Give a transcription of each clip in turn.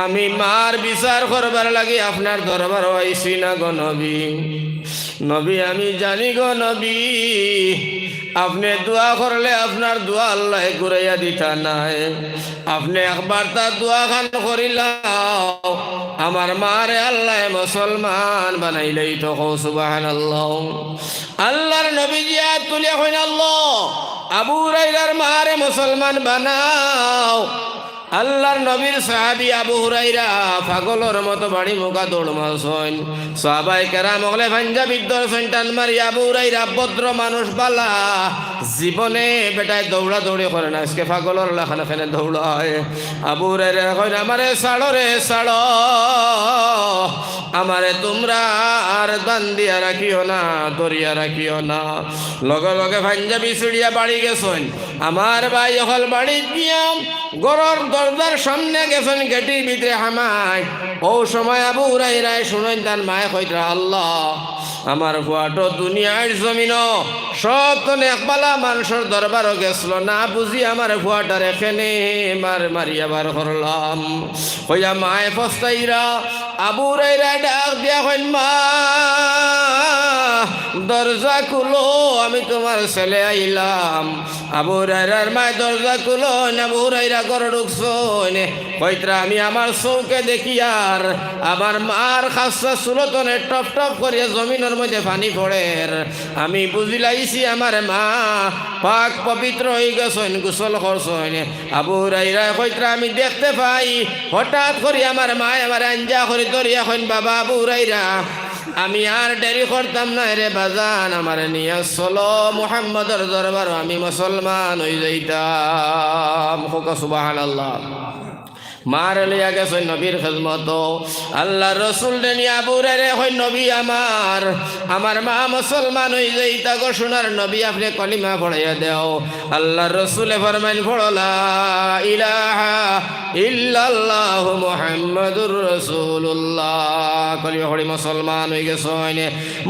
আমি মার বিচার করবার লাগি, আপনার দরবার আইসি না গো নবী। নবী, আমি জানি গো নবী, আপনি দোয়া করলে আপনার দোয়া আল্লাহ ঘুরাইয়া দিতা নাই। আপনি একবার তার দোয়া খান করিলাম আমার মারে আল্লাহ মুসলমান বানাইলেই তো সুবাহান আল্লাহ আল্লাহর নবী জিয়া তুলিয়া হইন আল্লাহ, আবু রাইরার মারে মুসলমান বানাও। আল্লাহর নবীর সাহাবি আবু হুরাইরা পাগলর মতো বাড়ি মুখা দৌড় মারছইন সাহাবাই কেরাম হলে পাঞ্জাবি দর্শন টান মারি আবু হুরাইরা ভদ্র মানুষ বালা। জীবনে বেটায় দৌড়া দৌড়ি করে না। আজকে পাগলর লাখানে ফেনে দৌড়ায়। আবু হুরাইরা কইন আমারে সাড়ো রে সাড়ো আমারে তোমরা আর দান দিয়া রাখিও না, দরিয়া রাখিও না। লগে লগে পাঞ্জাবি সিঁড়িয়া বাড়ি গেছেন। আমার ভাই হল বাড়ি গিয়া গরর দরজার সামনে গেছেন গেটির ভিতরে হামায়। ও সময় আবু রাই রায় শুনেন তার মায় কইরা আল্লাহ, আমার ফুয়াটো দুনিয়ার জমিন সব তো একবালা মানুষের দরবারও গেছিল, না বুঝি আমার ফুয়াটার এখানে মার মারিয়া বার করলাম। হইয়া মায় ফস্তাইরা আবু রাইরা ডাক দিয়া হইন মা দরজা খুলো, আমি তোমার ছেলে আইলাম। আবু রাইরার মায় দরজা খুলো আবু রাইরা করে ঢুকছো কইত্রা আমি আমার চৌকে দেখি আর, আমার মার খাসা সুলতনে টপ টপ করিয়া জমিনের মধ্যে পানি পড়ে। আমি বুঝিলাইছি আমার মা পাক পবিত্র হয়ে গেছেন, গোসল করছেন। আবু রাইরা কইত্রা আমি দেখতে পাই, হঠাৎ করি আমার মায় আমার আঞ্জা করে ধরিয়া কইন, বাবা, আবু রাইরা আমি আর দেরি করতাম না রে বাজান, আমার নিয়ে চলো মুহাম্মদর দরবার আমি মুসলমান হয়ে যাইতাম। হোক সুবাহ আল্লাহ মার লিয়া গেছে নবীর খেজমত আল্লাহ রসুল রে হই নবী আমার। আমার মা মুসলমান হই যাই তাগো সোনার নবী, আপনি কলিমা পড়াইয়া দেও। আল্লাহ রসুলে ফরমাইন পড়লা ইলাহা ইল্লাল্লাহু মুহাম্মাদুর রাসূলুল্লাহ। কলিমা পড়ি, মুসলমান হই গেছে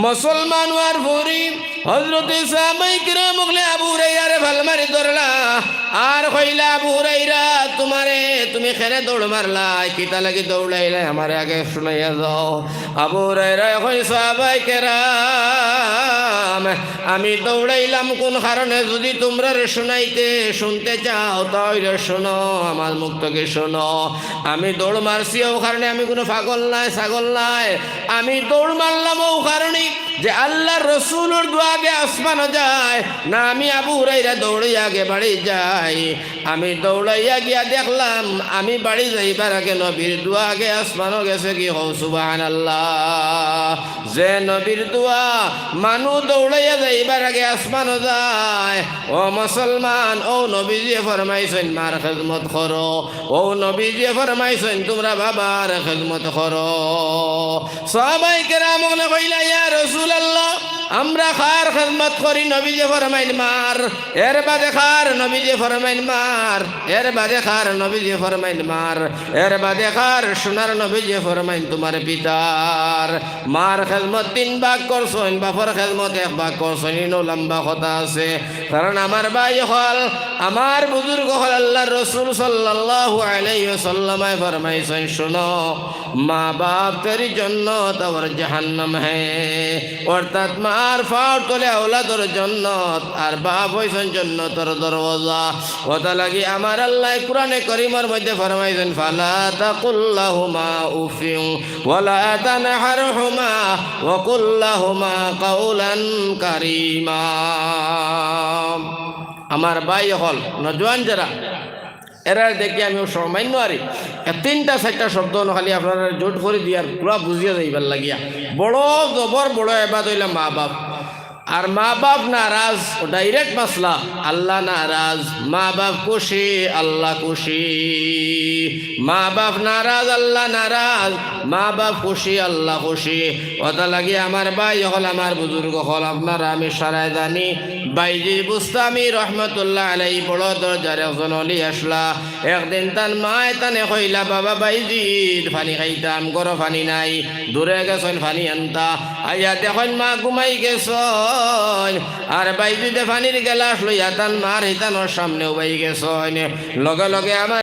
মুসলমান হওয়ার পরে হজরতে সাহাবাই কিরাম মুগলে আবু হুরাইরা ভালো মারি ধরলা। আর কইলা, আবু হুরাইরা তোমারে তুমি খেরে দৌড় মারলা কিতা লাগি দৌড়াইলে আমারে আগে শুনাইয়া যাও। আবু সাহাবাই কেরাম, আমি দৌড়াইলাম কোন কারণে? যদি তোমরা শুনাইতে, শুনতে চাও, তাহলে শোনো, আমার মুখ থেকে শোনো। আমি দৌড় মারছি ও কারণে আমি কোনো পাগল নাই, ছাগল নাই। আমি দৌড় মারলাম ও কারণে যে আল্লাহ রসুলের দোয়াগে আসমানো যায়, না আমি আবু হুরাইরা দৌড়ে আগে বাড়ি যাই। আমি দৌড়াইয়া গিয়া দেখলাম আমি বাড়ি যাইবার আগে নবীর দোয়া, আগে আসমানো গেছে কি হৌ সুবাহান আল্লাহ যে নবীর দোয়া মানু দৌড়াইয়া যাইবার আগে আসমানো যায়। ও মুসলমান, ও নবীজি ফরমাইছেন, মার খেদমত করো। ও নবীজি ফরমাইছেন, তোমরা বাবার খেদমত করো। সবাই কেরাম মনে ইয়া রসুল আল্লাহ আমরা খার খেদমত করি নবীজি ফরমাইন মার। এর বাদে খার নবীজি ফরমাইন মার। এর বাদে খার নবীজি ফরমাইন মার। এর বাদে খার সোনার নবীজি ফরমাইন তোমার পিতার। মার খেদমত তিন ভাগ করছেন বাপর খেদমত এক ভাগ ইনো লম্বা কথা আছে। কারণ আমার ভাই হল, আমার বুজুর্গ হল আল্লাহ রসুল সাল্লাল্লাহু আলাইহি সাল্লামায় ফরমাইছেন, শোনো মা বাপ তেরি জন্য তোর জাহান্নাম হ্যাঁ অর্থাৎ মার ফাও তোলে আওলাদর জন্য আর বাপ হইছেন জন্য তোর দরওয়াজা। ওটা লাগি আমার আল্লাহ কোরআনে করিমের মধ্যে ফরমাইছেন, ফালা তাকুল্লাহুমা উফিউ, ওয়ালা তানহারহুমা, ওয়া কুল্লাহুমা কাউলান কারীমা। আমার ভাই হল নজওয়ান যারা এরা দেখি আমি সামান্য আরি। তিনটা, চারটা শব্দ খালি আপনারা জোট করে দিয়ার পুরা বুঝিয়ে যাইবার লাগিয়া। বড় জবর বড় এবার হইলাম মা বাপ আর মা বাপ নারাজ ডাইরেক্ট মাসলা। আল্লাহ নারাজ, মা বাপ খুশি, আল্লাহ খুশি। মা বাপ নারাজ, আল্লাহ নারাজ, মা বাপ খুশি, আল্লাহ খুশি। ওটা লাগি আমার ভাই হল আমার বুজুর্গ হল আপনারা, আমি সারাই জানি। বাইজি বুস্তামি রহমতুল্লাহ আলাই বড় দরজার একজন অলি আসলা। একদিন তার মায় তানে কইলা, বাবা বাইজি, ফানি খাইতাম গরো ফানি নাই, দূরে গেছেন ফানি আনতা। আইয়া দেখেন মা ঘুমাই গেছ। আর বাইজিতে পানির গেলাস লইয়া তান মার হিতানোর সামনেও বাই গেছ লগে লগে আমার